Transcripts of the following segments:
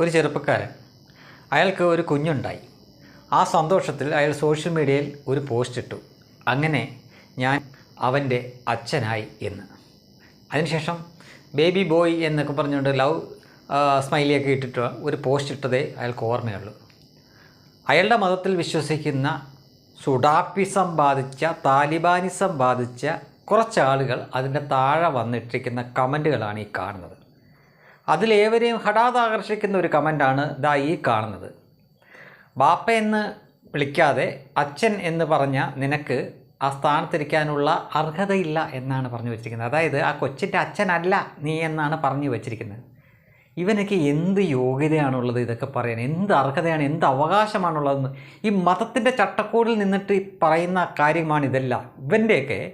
ഒരു ചെറുപ്പക്കാരൻ. അയാൾക്ക് ഒരു കുഞ്ഞുണ്ടായി. ആ സന്തോഷത്തിൽ അയാൾ സോഷ്യൽ മീഡിയയിൽ ഒരു പോസ്റ്റ് ഇട്ടു. അങ്ങനെ ഞാൻ അവന്റെ അച്ഛനായി എന്ന്. അതിനുശേഷം ബേബി ബോയ് എന്നൊക്കെ പറഞ്ഞുകൊണ്ട് ലവ് സ്മൈലിയൊക്കെ ഇട്ടിട്ട് ഒരു പോസ്റ്റ് ഇട്ടതേ അയാൾക്ക് ഓർമ്മയുള്ളൂ. അയാളുടെ മതത്തിൽ വിശ്വസിക്കുന്ന സുഡാപ്പിസം ബാധിച്ച താലിബാനിസം ബാധിച്ച കുറച്ച് ആളുകൾ അതിന്റെ താഴെ വന്നിട്ടിരിക്കുന്ന കമന്റുകളാണ് ഈ കാണുന്നത്. അതിലേവരെയും ഹഠാത് ആകർഷിക്കുന്ന ഒരു കമന്റാണ് ദാ ഈ കാണുന്നത്. ബാപ്പ എന്ന് വിളിക്കാതെ അച്ഛൻ എന്ന് പറഞ്ഞ നിനക്ക് ആ സ്ഥാനത്തിരിക്കാനുള്ള അർഹതയില്ല എന്നാണ് പറഞ്ഞു വെച്ചിരിക്കുന്നത്. അതായത് ആ കൊച്ചിന്റെ അച്ഛനല്ല നീ എന്നാണ് പറഞ്ഞു വെച്ചിരിക്കുന്നത്. ഇവനൊക്കെ എന്ത് യോഗ്യതയാണുള്ളത് ഇതൊക്കെ പറയാൻ? എന്ത് അർഹതയാണ്? എന്ത് അവകാശമാണുള്ളതെന്ന്? ഈ മതത്തിന്റെ ചട്ടക്കൂടിൽ നിന്നിട്ട് പറയുന്ന കാര്യമാണിതെല്ലാം ഇവന്റെയൊക്കെ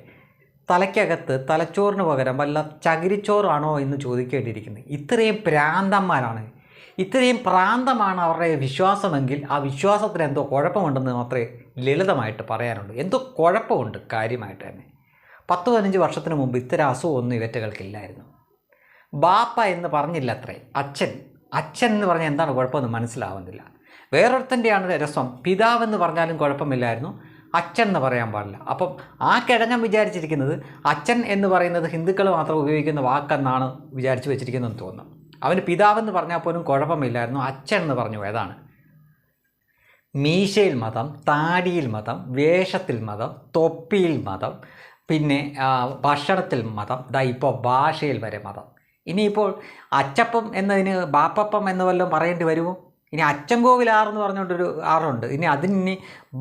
തലയ്ക്കകത്ത് തലച്ചോറിന് പകരം വല്ല ചകിരിച്ചോറാണോ എന്ന് ചോദിക്കേണ്ടിയിരിക്കുന്നത്. ഇത്രയും പ്രാന്തന്മാരാണ്. ഇത്രയും പ്രാന്തമാണ് അവരുടെ വിശ്വാസമെങ്കിൽ ആ വിശ്വാസത്തിന് എന്തോ കുഴപ്പമുണ്ടെന്ന് മാത്രമേ ലളിതമായിട്ട് പറയാനുള്ളൂ. എന്തോ കുഴപ്പമുണ്ട് കാര്യമായിട്ട് തന്നെ. പത്ത് പതിനഞ്ച് വർഷത്തിന് മുമ്പ് ഇത്തരം അസുഖമൊന്നും ഇവറ്റകൾക്കില്ലായിരുന്നു. ബാപ്പ എന്ന് പറഞ്ഞില്ല അത്രേ അച്ഛൻ. അച്ഛൻ എന്ന് പറഞ്ഞാൽ എന്താണ് കുഴപ്പമെന്ന് മനസ്സിലാവുന്നില്ല. വേറൊരുത്തന്റെയാണ് രസം. പിതാവെന്ന് പറഞ്ഞാലും കുഴപ്പമില്ലായിരുന്നു. അച്ഛൻ എന്ന് പറയാൻ പാടില്ല. അപ്പം ആ കിഴങ്ങൻ വിചാരിച്ചിരിക്കുന്നത് അച്ഛൻ എന്ന് പറയുന്നത് ഹിന്ദുക്കൾ മാത്രം ഉപയോഗിക്കുന്ന വാക്കെന്നാണ് വിചാരിച്ച് വെച്ചിരിക്കുന്നതെന്ന് തോന്നുന്നു. അവന് പിതാവെന്ന് പറഞ്ഞാൽ പോലും കുഴപ്പമില്ലായിരുന്നു. അച്ഛൻ എന്ന് പറഞ്ഞു ഏതാണ് മീശയിൽ മതം താടിയിൽ മതം വേഷത്തിൽ മതം തൊപ്പിയിൽ മതം പിന്നെ ഭക്ഷണത്തിൽ മതം ദാ ഇപ്പോൾ ഭാഷയിൽ വരെ മതം. ഇനിയിപ്പോൾ അച്ചപ്പം എന്നതിന് ബാപ്പപ്പം എന്ന് വല്ലതും പറയേണ്ടി വരുമോ? ഇനി അച്ചൻകോവിൽ ആറ് എന്ന് പറഞ്ഞുകൊണ്ടൊരു ആറുണ്ട് ഇനി അതിന്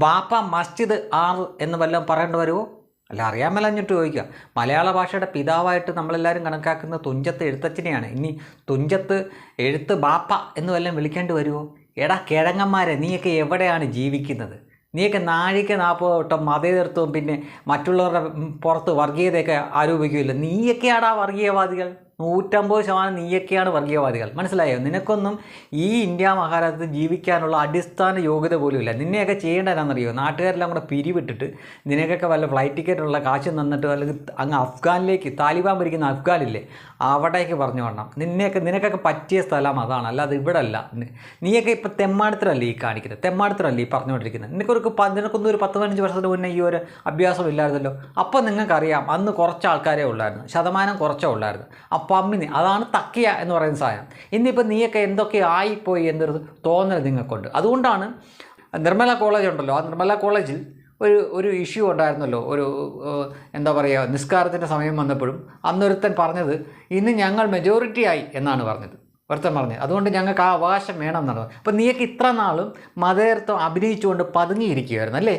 ബാപ്പ മസ്ജിദ് ആർ എന്ന് വല്ലതും പറയേണ്ടി വരുമോ അല്ല അറിയാൻ മേലഞ്ഞിട്ട് ചോദിക്കുക. മലയാള ഭാഷയുടെ പിതാവായിട്ട് നമ്മളെല്ലാവരും കണക്കാക്കുന്ന തുഞ്ചത്ത് എഴുത്തച്ഛനെയാണ്. ഇനി തുഞ്ചത്ത് എഴുത്ത് ബാപ്പ എന്ന് വല്ലതും വിളിക്കേണ്ടി വരുമോ എടാ കിഴങ്ങന്മാരെ നീയൊക്കെ എവിടെയാണ് ജീവിക്കുന്നത്? നീയൊക്കെ നാഴിക നാപ്പോട്ടം മതേതൃത്വം പിന്നെ മറ്റുള്ളവരുടെ പുറത്ത് വർഗീയതയൊക്കെ ആരോപിക്കുമല്ലോ നീയൊക്കെയാടാ വർഗീയവാദികൾ? നൂറ്റമ്പത് ശതമാനം നീയൊക്കെയാണ് വർഗീയവാദികൾ. മനസ്സിലായോ? നിനക്കൊന്നും ഈ ഇന്ത്യ മഹാരാജ്യത്ത് ജീവിക്കാനുള്ള അടിസ്ഥാന യോഗ്യത പോലും ഇല്ല നിന്നെയൊക്കെ ചെയ്യേണ്ടതെന്നറിയോ നാട്ടുകാരെല്ലാം കൂടെ പിരിവിട്ടിട്ട് നിനക്കൊക്കെ വല്ല ഫ്ലൈറ്റ് ടിക്കറ്റുള്ള കാശ് തന്നിട്ട് അല്ലെങ്കിൽ അങ്ങ് അഫ്ഗാനിലേക്ക് താലിബാൻ ഭരിക്കുന്ന അഫ്ഗാനില്ലേ? അവിടേക്ക് പറഞ്ഞു വേണം നിന്നെയൊക്കെ നിനക്കൊക്കെ പറ്റിയ സ്ഥലം അതാണ്. അല്ലാതെ ഇവിടെ അല്ല നീയൊക്കെ ഇപ്പം തെമ്മാടത്തിലല്ലേ ഈ കാണിക്കുന്നത്? തെമ്മാടത്തിലല്ലേ ഈ പറഞ്ഞുകൊണ്ടിരിക്കുന്നത്? നിനക്കൊരു നിനക്കൊന്നും ഒരു പത്ത് പതിനഞ്ച് വർഷത്തിന് മുന്നേ ഈ ഒരു അഭ്യാസം ഇല്ലായിരുന്നല്ലോ അപ്പം നിങ്ങൾക്കറിയാം അന്ന് കുറച്ച് ആൾക്കാരേ ഉള്ളായിരുന്നു. ശതമാനം കുറച്ചേ ഉള്ളായിരുന്നു. അപ്പം അമ്മിനി അതാണ് തക്കിയ എന്ന് പറയുന്ന സാധനം. ഇന്നിപ്പോൾ നീയൊക്കെ എന്തൊക്കെ ആയിപ്പോയി എന്നൊരു തോന്നൽ നിങ്ങൾക്കുണ്ട്. അതുകൊണ്ടാണ് നിർമ്മല കോളേജ് ഉണ്ടല്ലോ. ആ നിർമ്മല കോളേജിൽ ഒരു ഒരു ഇഷ്യൂ ഉണ്ടായിരുന്നല്ലോ. ഒരു എന്താ പറയുക നിസ്കാരത്തിന്റെ സമയം വന്നപ്പോഴും അന്നൊരുത്തൻ പറഞ്ഞത് ഇന്ന് ഞങ്ങൾ മെജോറിറ്റി ആയി എന്നാണ് പറഞ്ഞത്. ഒരുത്തൻ പറഞ്ഞത് അതുകൊണ്ട് ഞങ്ങൾക്ക് ആ അവകാശം വേണം എന്നാണ് അപ്പോൾ നീയൊക്കെ ഇത്ര നാളും മതേതരത്വം അഭിനയിച്ചുകൊണ്ട് പതുങ്ങിയിരിക്കുകയായിരുന്നു അല്ലേ?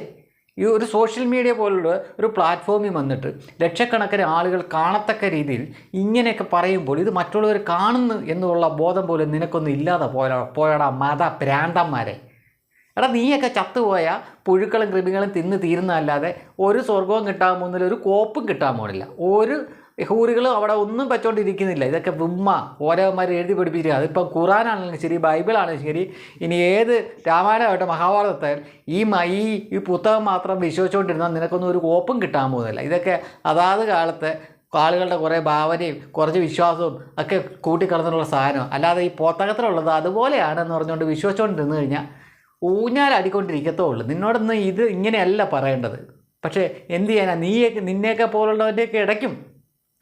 ഈ ഒരു സോഷ്യൽ മീഡിയ പോലുള്ള ഒരു പ്ലാറ്റ്ഫോമിൽ വന്നിട്ട് ലക്ഷക്കണക്കിന് ആളുകൾ കാണത്തക്ക രീതിയിൽ ഇങ്ങനെയൊക്കെ പറയുമ്പോൾ ഇത് മറ്റുള്ളവർ കാണുന്നു എന്നുള്ള ബോധം പോലും നിനക്കൊന്നും ഇല്ലാതെ പോയാ പോയടാ മത പ്രാന്തന്മാരെ എടാ നീയൊക്കെ ചത്തുപോയ പുഴുക്കളും കൃമികളും തിന്ന് തീരുന്നതല്ലാതെ ഒരു സ്വർഗവും കിട്ടാൻ പോകുന്നില്ല ഒരു കോപ്പും കിട്ടാൻ പോകുന്നില്ല. ഒരു ഹൂറികളും അവിടെ ഒന്നും വെച്ചോണ്ടിരിക്കുന്നില്ല ഇതൊക്കെ വിമ്മ ഓരോമാർ എഴുതി പഠിപ്പിച്ചിരിക്കുക അതിപ്പം ഖുറാനാണെങ്കിലും ശരി ബൈബിളാണെങ്കിലും ശരി ഇനി ഏത് രാമായണമായിട്ട് മഹാഭാരതത്തെ ഈ ഈ ഈ പുസ്തകം മാത്രം വിശ്വസിച്ചുകൊണ്ടിരുന്നാൽ നിനക്കൊന്നും ഒരു കോപ്പും കിട്ടാൻ പോകുന്നില്ല. ഇതൊക്കെ അതാത് കാലത്തെ ആളുകളുടെ കുറേ ഭാവനയും കുറച്ച് വിശ്വാസവും ഒക്കെ കൂട്ടിക്കലർന്നുള്ള സാധനം അല്ലാതെ ഈ പുസ്തകത്തിലുള്ളത് അതുപോലെയാണെന്ന് പറഞ്ഞുകൊണ്ട് വിശ്വസിച്ചുകൊണ്ടിരുന്നു കഴിഞ്ഞാൽ ഊഞ്ഞാലടിക്കൊണ്ടിരിക്കത്തേ ഉള്ളൂ നിന്നോടൊന്നും ഇത് ഇങ്ങനെയല്ല പറയേണ്ടത്. പക്ഷേ എന്ത് ചെയ്യാനാ? നീയൊക്കെ നിന്നെയൊക്കെ പോലുള്ളവന്റെയൊക്കെ ഇടയ്ക്കും.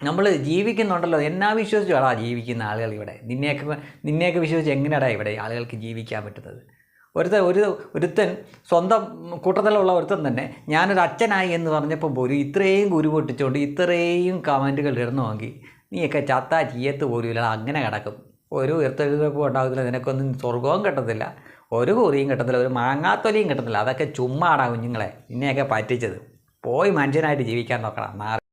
നമ്മൾ ജീവിക്കുന്നുണ്ടല്ലോ എന്നാ വിശ്വസിച്ചാടാ ജീവിക്കുന്ന ആളുകൾ ഇവിടെ. നിന്നെയൊക്കെ നിന്നെയൊക്കെ വിശ്വസിച്ച് എങ്ങനെയാടാ ഇവിടെ ആളുകൾക്ക് ജീവിക്കാൻ പറ്റുന്നത്? ഒരുത്തൻ ഒരു ഒരുത്തൻ സ്വന്തം കൂട്ടത്തിലുള്ള ഒരുത്തൻ തന്നെ ഞാനൊരു അച്ഛനായി എന്ന് പറഞ്ഞപ്പോൾ പോലും ഇത്രയും ഗുരു പൊട്ടിച്ചുകൊണ്ട് ഇത്രയും കമന്റുകൾ നോക്കി നീയൊക്കെ ചത്താ ചീയത്ത് പോലും അങ്ങനെ കിടക്കും. ഒരു ഉയർത്തെഴുന്നേൽപ്പും ഉണ്ടാകത്തില്ല നിനക്കൊന്നും സ്വർഗവും കിട്ടത്തില്ല. ഒരു കുറിയും കിട്ടത്തില്ല ഒരു മാങ്ങാത്തൊലിയും കിട്ടത്തില്ല. അതൊക്കെ ചുമ്മാടാ കുഞ്ഞുങ്ങളെ നിന്നെയൊക്കെ പറ്റിച്ചത്. പോയി മനുഷ്യനായിട്ട് ജീവിക്കാൻ നോക്കണം